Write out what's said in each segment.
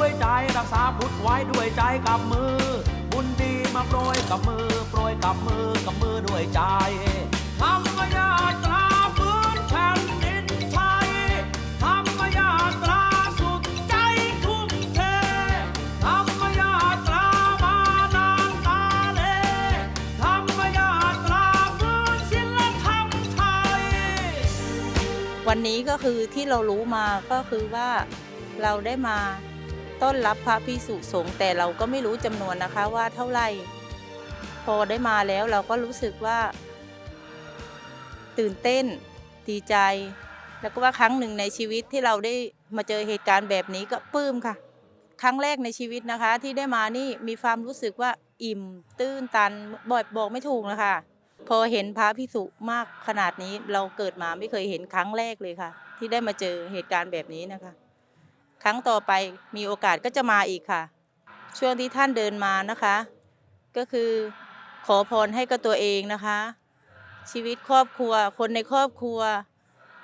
ด้วยใจรักษาพุทธไว้ด้วยใจกับมือ บุญดีมาโปรยกับมือ โปรยกับมือกับมือด้วยใจธรรมยาตราฟื้นแผ่นดินไทยธรรมยาตราสุดใจทุ่มเทธรรมยาตรามานานตาเลธรรมยาตราฟื้นศิลธรรมไทย วันนี้ก็คือที่เรารู้มาก็คือว่าเราได้มา ต้อนรับพระพิสุสงฆ์แต่เราก็ไม่รู้จำนวนนะคะว่าเท่าไหร่ พอได้มาแล้วเราก็รู้สึกว่า ตื่นเต้นดีใจ แล้วก็ว่าครั้งหนึ่งในชีวิตที่เราได้มาเจอเหตุการณ์แบบนี้ก็ปลื้มค่ะ ครั้งแรกในชีวิตนะคะ ที่ได้มานี่มีความรู้สึกว่าอิ่ม ตื้นตันบอกบอกไม่ถูกนะคะพอเห็นพระพิสุมากขนาดนี้เราเกิดมาไม่เคยเห็นครั้งแรกเลยค่ะ ที่ได้มาเจอเหตุการณ์แบบนี้นะคะ ครั้งต่อไปมีโอกาสก็จะมาอีกค่ะ ช่วงที่ท่านเดินมานะคะ ก็คือขอพรให้กับตัวเองนะคะ ชีวิตครอบครัว คนในครอบครัว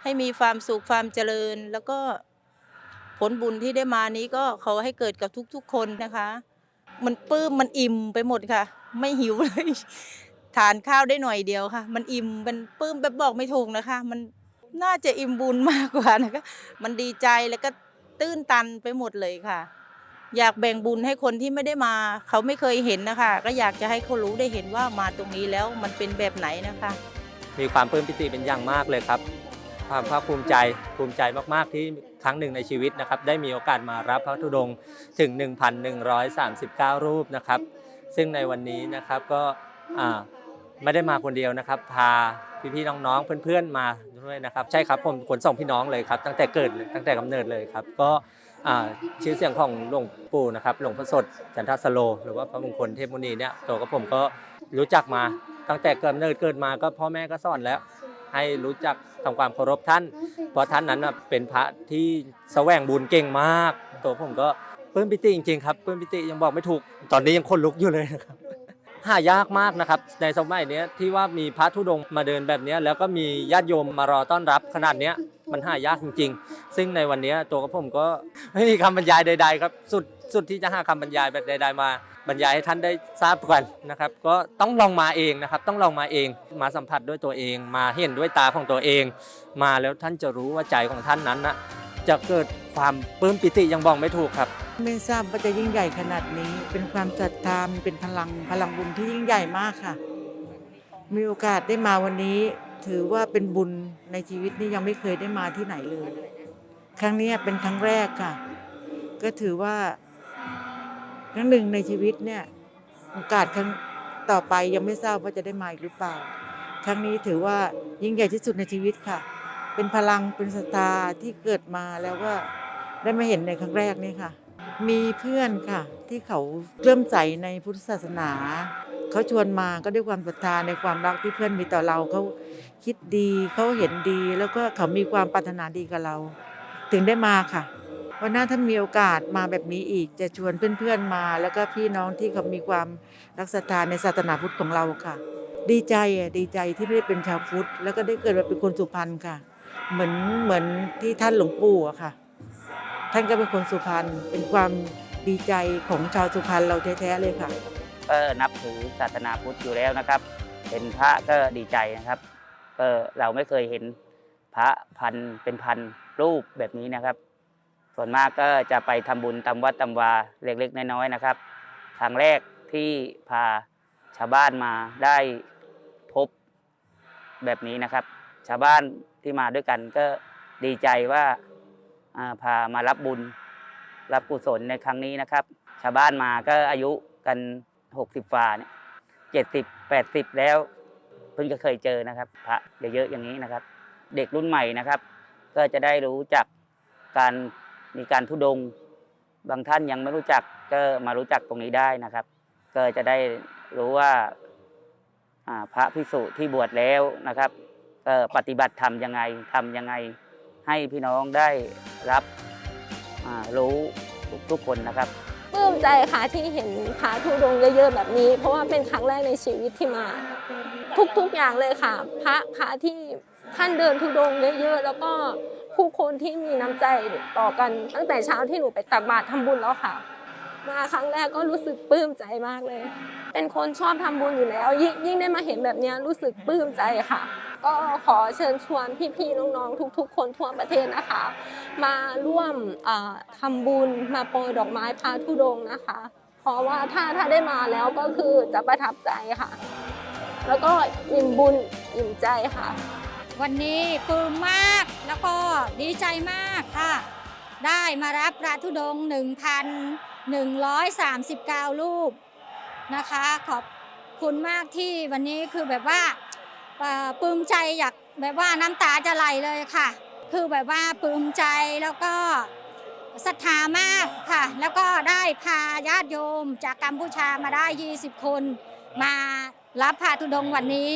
ให้มีความสุขความเจริญ แล้วก็ผลบุญที่ได้มานี้ก็ขอให้เกิดกับทุกๆ คนนะคะ มันปลื้มมันอิ่มไปหมดค่ะ ไม่หิวเลยทานข้าวได้หน่อยเดียวค่ะ มันอิ่มมันปลื้มแบบบอกไม่ถูกนะคะ มันน่าจะอิ่มบุญมากกว่านะคะ มันดีใจแล้วก็ ตื้นตันไปหมดเลยค่ะ อยากแบ่งบุญให้คนที่ไม่ได้มา เขาไม่เคยเห็นนะคะ ก็อยากจะให้เขารู้ได้เห็นว่ามาตรงนี้แล้วมันเป็นแบบไหนนะคะ มีความปลื้มปิติเป็นอย่างมากเลยครับ ความภาคภูมิใจภูมิใจมากๆที่ครั้งหนึ่งในชีวิตนะครับ ได้มีโอกาสมารับพระธุดงค์ถึง 1,139 รูปนะครับ ซึ่งในวันนี้นะครับก็อ่าไม่ได้มาคนเดียวนะครับ พาพี่ๆน้องๆเพื่อนๆมา ด้วยนะครับ ใช่ครับผมขนส่งพี่น้องเลยครับ ตั้งแต่เกิดตั้งแต่กำเนิดเลยครับ ก็ชื่อเสียงของหลวงปู่นะครับหลวงพ่อสดจันทสโล หรือว่าพระมงคลเทพมุนีเนี่ยตัวกับผมก็รู้จักมาตั้งแต่เกิดเนิดเกิดมาก็พ่อแม่ก็สอนแล้ว ให้รู้จักทำความเคารพท่าน เพราะท่านนั้นเป็นพระที่แสวงบุญเก่งมาก ตัวผมก็ปลื้มปิติจริงๆครับปลื้มปิติยังบอกไม่ถูกตอนนี้ยังคนลุกอยู่เลยนะครับ หายากมากนะครับ ในสมัยนี้ที่ว่ามีพระธุดงค์มาเดินแบบนี้แล้วก็มีญาติโยมมารอต้อนรับขนาดนี้มันหายากจริง ๆ ซึ่งในวันนี้ตัวกับผมก็ไม่มีคำบรรยายใด ๆ ครับสุดสุดที่จะหาคำบรรยายแบบใด ๆ มาบรรยายให้ท่านได้ทราบกันนะครับ ก็ต้องลองมาเองนะครับ ต้องลองมาเอง มาสัมผัสด้วยตัวเอง มาเห็นด้วยตาของตัวเอง มาแล้วท่านจะรู้ว่าใจของท่านนั้นนะ จะเกิดความปลื้มปิติยังบอกไม่ถูกครับ ไม่ทราบว่าจะยิ่งใหญ่ขนาดนี้ เป็นความศรัทธามันเป็นพลังพลังบุญที่ยิ่งใหญ่มากค่ะ มีโอกาสได้มาวันนี้ ถือว่าเป็นบุญในชีวิตนี่ยังไม่เคยได้มาที่ไหนเลย ครั้งนี้เป็นครั้งแรกค่ะ ก็ถือว่า ครั้งหนึ่งในชีวิตเนี่ย โอกาสครั้งต่อไปยังไม่ทราบว่าจะได้มาอีกหรือเปล่า ครั้งนี้ถือว่ายิ่งใหญ่ที่สุดในชีวิตค่ะ เป็นพลังเป็นศรัทธาที่เกิดมาแล้วก็ได้มาเห็นในครั้งแรกนี่ค่ะ มีเพื่อนค่ะ ที่เขาเริ่มใสในพุทธศาสนา เขาชวนมาก็ด้วยความศรัทธาในความรักที่เพื่อนมีต่อเราเขาคิดดีเขาเห็นดี แล้วก็เขามีความปรารถนาดีกับเรา ถึงได้มาค่ะวันหน้าถ้ามีโอกาสมาแบบนี้อีกจะชวนเพื่อนๆมา แล้วก็พี่น้องที่เขามีความรักศรัทธาในศาสนาพุทธของเราค่ะ ดีใจอะดีใจที่ไม่ได้เป็นชาวพุทธแล้วก็ได้เกิดมาเป็นคนสุพรรณค่ะ เหมือนเหมือนที่ท่านหลวงปู่อะค่ะ ท่านก็เป็นคนสุพรรณเป็นความดีใจของชาวสุพรรณเราแท้ๆเลยค่ะ ก็นับถือศาสนาพุทธอยู่แล้วนะครับเป็นพระก็ดีใจนะครับก็เราไม่เคยเห็นพระพันเป็นพันรูปแบบนี้นะครับ ส่วนมากก็จะไปทำบุญตามวัดตามวาเล็กๆน้อยๆนะครับครั้งแรกที่พาชาวบ้านมาได้พบแบบนี้นะครับ ชาวบ้าน ที่มาด้วยกันก็ดีใจว่าพามารับบุญ รับกุศลในครั้งนี้นะครับ ชาวบ้านมาก็อายุกันหกสิบฝ่าเนี่ยเจ็ดสิบแปดสิบแล้วเพิ่งจะเคยเจอนะครับ พระเยอะๆอย่างนี้นะครับ เด็กรุ่นใหม่นะครับ ก็จะได้รู้จักการมีการทุดง บางท่านยังไม่รู้จักก็มารู้จักตรงนี้ได้นะครับ ก็จะได้รู้ว่าพระพิสุที่บวชแล้วนะครับ ปฏิบัติธรรมยังไงทำยังไงให้พี่น้องได้รับรู้ทุกคนนะครับปลื้มใจค่ะที่เห็นพระธุดงเยอะๆแบบนี้ เพราะว่าเป็นครั้งแรกในชีวิตที่มา ทุกๆอย่างเลยค่ะ พระพระที่ขั้นเดินทุดงเยอะๆแล้วก็ผู้คนที่มีน้ำใจต่อกันตั้งแต่เช้าที่หนูไปตักบาตรทำบุญแล้วค่ะ มาครั้งแรกก็รู้สึกปลื้มใจมากเลย เป็นคนชอบทำบุญอยู่แล้ว ยิ่งได้มาเห็นแบบนี้รู้สึกปลื้มใจค่ะ ก็ขอเชิญชวนพี่ๆน้องๆทุก ๆ คนทั่วประเทศนะคะ มาร่วมเอ่อทำบุญมาโปรยดอกไม้พาธุดงนะคะ เพราะว่าถ้าถ้าได้มาแล้วก็คือจะประทับใจค่ะ แล้วก็อิ่มบุญอิ่มใจค่ะ วันนี้ปลื้มมากแล้วก็ดีใจมากค่ะ ได้มารับพระธุดง 1,139 รูปนะคะ ขอบคุณมากที่วันนี้คือแบบว่า ปลื้มใจอยากแบบว่าน้ำตาจะไหลเลยค่ะ คือแบบว่าปลื้มใจแล้วก็ศรัทธามากค่ะ แล้วก็ได้พาญาติโยมจากกัมพูชามาได้ 20 คน มารับพระธุดงวันนี้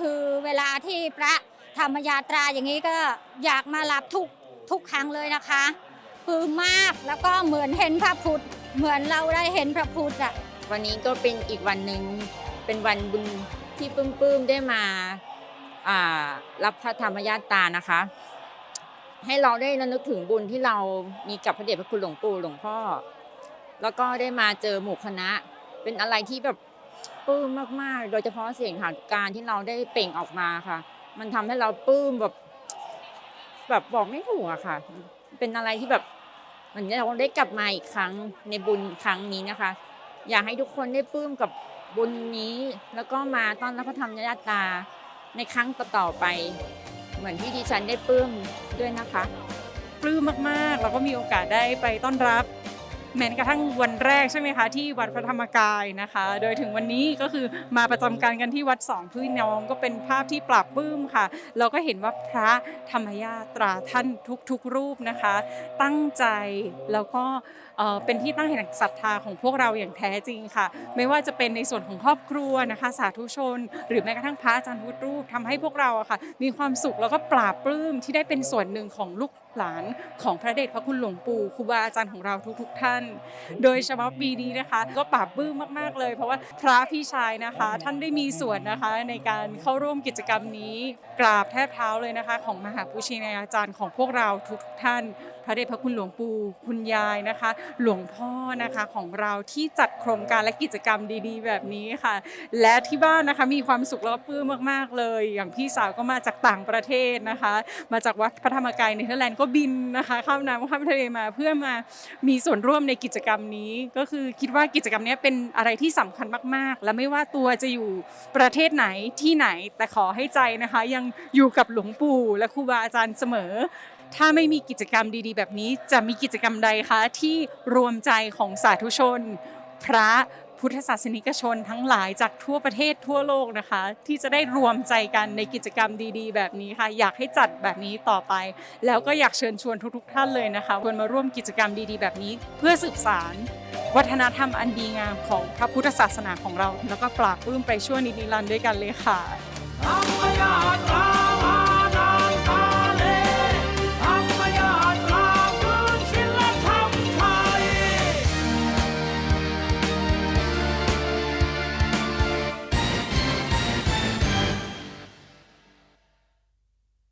คือเวลาที่พระธรรมยาตราอย่างนี้ก็อยากมารับทุกทุกครั้งเลยนะคะปลื้มมากแล้วก็เหมือนเห็นพระพุทธ เหมือนเราได้เห็นพระพุทธอะวันนี้ก็เป็นอีกวันหนึ่งเป็นวันบุญ ที่ปลื้มๆได้มารับพระธรรมญาตานะคะ ให้เราได้ระลึกถึงบุญที่เรามีกับพระเดชพระคุณหลวงปู่หลวงพ่อ แล้วก็ได้มาเจอหมู่คณะ เป็นอะไรที่แบบปลื้มมาก ๆ โดยเฉพาะเสียงหานการที่เราได้เปล่งออกมาค่ะ มันทำให้เราปลื้มแบบ แบบบอกไม่ถูกอะค่ะ เป็นอะไรที่แบบเหมือนเราได้กลับมาอีกครั้งในบุญครั้งนี้นะคะ อยากให้ทุกคนได้ปลื้มกับ บุญนี้แล้วก็มาต้อนรับพระธรรมญาตาในครั้งต่อๆไป เหมือนที่ดิฉันได้ปลื้มด้วยนะคะ ปลื้มมากๆ แล้วก็มีโอกาสได้ไปต้อนรับ แม้กระทั่งวันแรกใช่ไหมคะที่วัดพระธรรมกายนะคะ โดยถึงวันนี้ก็คือมาประจำการกันที่วัดสองพี่น้องก็เป็นภาพที่ปราบปลื้มค่ะ เราก็เห็นว่าพระธรรมยาตราท่านทุกๆรูปนะคะ ตั้งใจแล้วก็เป็นที่ตั้งแห่งศรัทธาของพวกเราอย่างแท้จริงค่ะ ไม่ว่าจะเป็นในส่วนของครอบครัวนะคะ สาธุชน หรือแม้กระทั่งพระอาจารย์ทุกรูปทำให้พวกเราอะค่ะ มีความสุขแล้วก็ปราบปลื้มที่ได้เป็นส่วนหนึ่งของลูก หลานของพระเดชพระคุณหลวงปู่ครูบาอาจารย์ของเราทุกๆ ท่าน โดยเฉพาะปีนี้นะคะ ก็ปราบปลื้มมากๆเลย เพราะว่าพระพี่ชายนะคะ ท่านได้มีส่วนนะคะในการเข้าร่วมกิจกรรมนี้ กราบแทบเท้าเลยนะคะ ของมหาปุชินาอาจารย์ของพวกเราทุกๆท่านพระเดชพระคุณหลวงปู่คุณยายนะคะ หลวงพ่อนะคะของเราที่จัดโครงการและกิจกรรมดีๆ แบบนี้ค่ะ และที่บ้านนะคะมีความสุขแล้วก็ปลื้มมากๆเลย อย่างพี่สาวก็มาจากต่างประเทศนะคะ มาจากวัดพระธรรมกายเนเธอร์แลนด์ก็บินนะคะข้ามน้ำข้ามทะเลมาเพื่อมามีส่วนร่วมในกิจกรรมนี้ ก็คือคิดว่ากิจกรรมนี้เป็นอะไรที่สำคัญมากๆ และไม่ว่าตัวจะอยู่ประเทศไหนที่ไหนแต่ขอให้ใจนะคะ ยังอยู่กับหลวงปู่และครูบาอาจารย์เสมอ ถ้าไม่มีกิจกรรมดี ๆ แบบนี้ จะมีกิจกรรมใดคะที่รวมใจของสาธุชน พระพุทธศาสนิกชนทั้งหลายจากทั่วประเทศทั่วโลกนะคะ ที่จะได้รวมใจกันในกิจกรรมดีๆ แบบนี้ค่ะ อยากให้จัดแบบนี้ต่อไป แล้วก็อยากเชิญชวนทุกๆ ท่านเลยนะคะควรมาร่วมกิจกรรมดีๆ แบบนี้ เพื่อสืบสารวัฒนธรรมอันดีงามของพระพุทธศาสนาของเรา แล้วก็ปราบปลื้มไปชั่วนิจนิรันดร์ด้วยกันเลยค่ะ